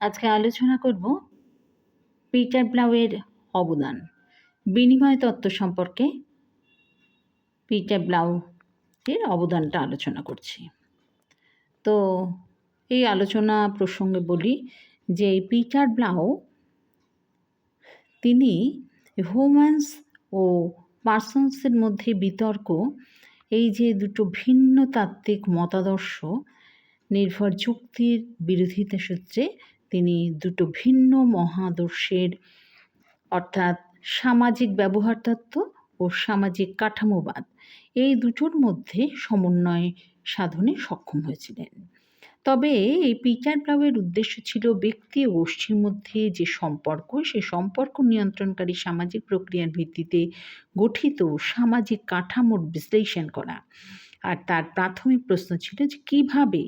আজকে আলোচনা করব পিটার ব্লাউয়ের অবদান। বিনিময় তত্ত্ব সম্পর্কে পিটার ব্লাউ এর অবদানটা আলোচনা করছি। তো এই আলোচনা প্রসঙ্গে বলি যে পিটার ব্লাউ তিনি হিউম্যানস ও পার্সন্সের মধ্যে বিতর্ক, এই যে দুটো ভিন্ন তাত্ত্বিক মতাদর্শ নির্ভর যুক্তির বিরোধিতা সূত্রে তিনি দুটো ভিন্ন মহাদর্শের, অর্থাৎ সামাজিক ব্যবহারতত্ত্ব ও সামাজিক কাঠামোবাদ। এই দুটোর মধ্যে সমন্বয় সাধনে সক্ষম হয়েছিলেন। তবে এই পিটার ব্লাউয়ের উদ্দেশ্য ছিল ব্যক্তি ও গোষ্ঠীর মধ্যে যে সম্পর্ক, সে সম্পর্ক নিয়ন্ত্রণকারী সামাজিক প্রক্রিয়ার ভিত্তিতে গঠিত সামাজিক কাঠামোর বিশ্লেষণ করা। আর তার প্রাথমিক প্রশ্ন ছিল যে কীভাবে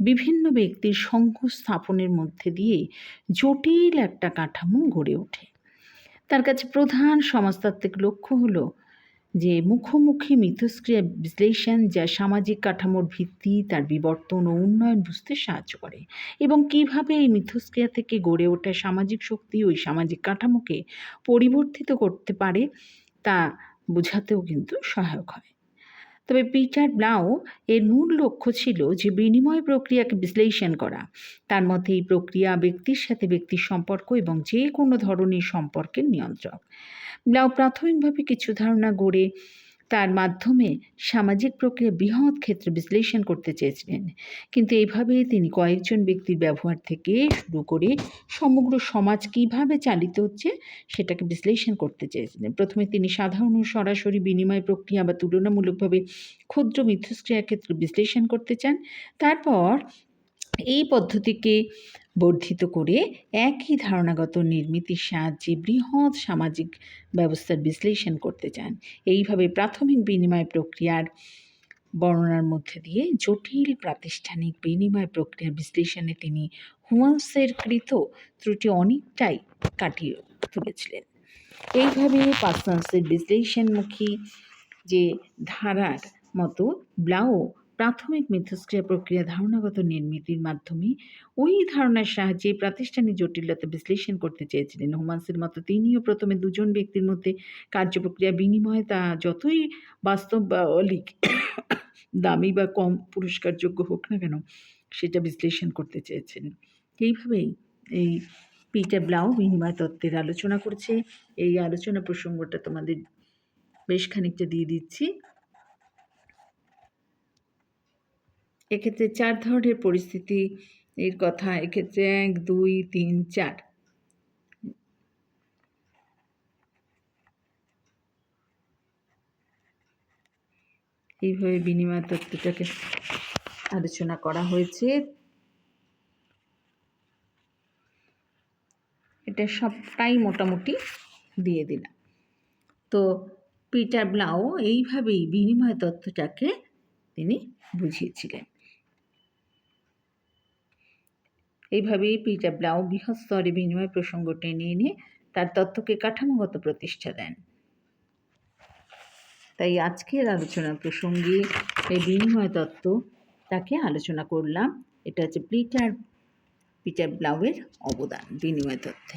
বিভিন্ন ব্যক্তির সংঘ স্থাপনের মধ্যে দিয়ে জটিল একটা কাঠামো গড়ে ওঠে। তার কাছে প্রধান সমাজতাত্ত্বিক লক্ষ্য হলো যে মুখোমুখি মিথস্ক্রিয়া বিশ্লেষণ যা সামাজিক কাঠামোর ভিত্তি, তার বিবর্তন ও উন্নয়ন বুঝতে সাহায্য করে এবং কীভাবে এই মিথস্ক্রিয়া থেকে গড়ে ওঠা সামাজিক শক্তি ওই সামাজিক কাঠামোকে পরিবর্তিত করতে পারে তা বোঝাতেও কিন্তু সহায়ক হয়। তবে পিটার ব্লাউ এর মূল লক্ষ্য ছিল যে বিনিময় প্রক্রিয়াকে বিশ্লেষণ করা। তার মধ্যে এই প্রক্রিয়া ব্যক্তির সাথে ব্যক্তির সম্পর্ক এবং যে কোনো ধরনের সম্পর্কের নিয়ন্ত্রক। ব্লাউ প্রাথমিকভাবে কিছু ধারণা গড়ে তার মাধ্যমে সামাজিক প্রক্রিয়া বৃহৎ ক্ষেত্রে বিশ্লেষণ করতে চেয়েছিলেন। কিন্তু এইভাবে তিনি কয়েকজন ব্যক্তির ব্যবহার থেকে শুরু করে সমগ্র সমাজ কীভাবে চালিত হচ্ছে সেটাকে বিশ্লেষণ করতে চেয়েছিলেন। প্রথমে তিনি সাধারণ সরাসরি বিনিময় প্রক্রিয়া বা তুলনামূলকভাবে ক্ষুদ্র মিথস্ক্রিয়ার ক্ষেত্রে বিশ্লেষণ করতে চান। তারপর এই পদ্ধতিকে বর্ধিত করে একই ধারণাগত নির্মিতির সাহায্যে বৃহৎ সামাজিক ব্যবস্থার বিশ্লেষণ করতে চান। এইভাবে প্রাথমিক বিনিময় প্রক্রিয়ার বর্ণনার মধ্যে দিয়ে জটিল প্রাতিষ্ঠানিক বিনিময় প্রক্রিয়ার বিশ্লেষণে তিনি হুমান্সের কৃত ত্রুটি অনেকটাই কাটিয়ে তুলেছিলেন। এইভাবে পার্সন্সের বিশ্লেষণমুখী যে ধারার মতো ব্লাউ প্রাথমিক মিথস্ক্রিয়া প্রক্রিয়া ধারণাগত নির্মিতির মাধ্যমে ওই ধারণার সাহায্যে প্রাতিষ্ঠানিক জটিলতা বিশ্লেষণ করতে চেয়েছিলেন। হোমান্সের মতো তিনিও প্রথমে দুজন ব্যক্তির মধ্যে কার্যপ্রক্রিয়া বিনিময়ে তা যতই বাস্তব বা অলিক দামি বা কম পুরস্কারযোগ্য হোক না কেন, সেটা বিশ্লেষণ করতে চেয়েছেন। এইভাবেই এই পিটার ব্লাউ বিনিময় তত্ত্বের আলোচনা করছে। এই আলোচনা প্রসঙ্গটা তোমাদের বেশ খানিকটা দিয়ে দিচ্ছি। এক্ষেত্রে চার ধরনের পরিস্থিতি এর কথা, এক্ষেত্রে এক, দুই, তিন, চার। এইভাবে বিনিময় তত্ত্বটাকে আলোচনা করা হয়েছে। এটা সবটাই মোটামুটি দিয়ে দিলাম। তো পিটার ব্লাউ এইভাবেই বিনিময় তত্ত্বটাকে তিনি বুঝিয়েছিলেন। এইভাবেই পিটার ব্লাউ বৃহৎ স্তরে বিনিময় প্রসঙ্গ টেনে এনে তার তত্ত্বকে কাঠামোগত প্রতিষ্ঠা দেন। তাই আজকের আলোচনা প্রসঙ্গে এই বিনিময় তত্ত্ব তাকে আলোচনা করলাম। এটা হচ্ছে পিটার পিটার ব্লাউয়ের অবদান বিনিময় তত্ত্বে।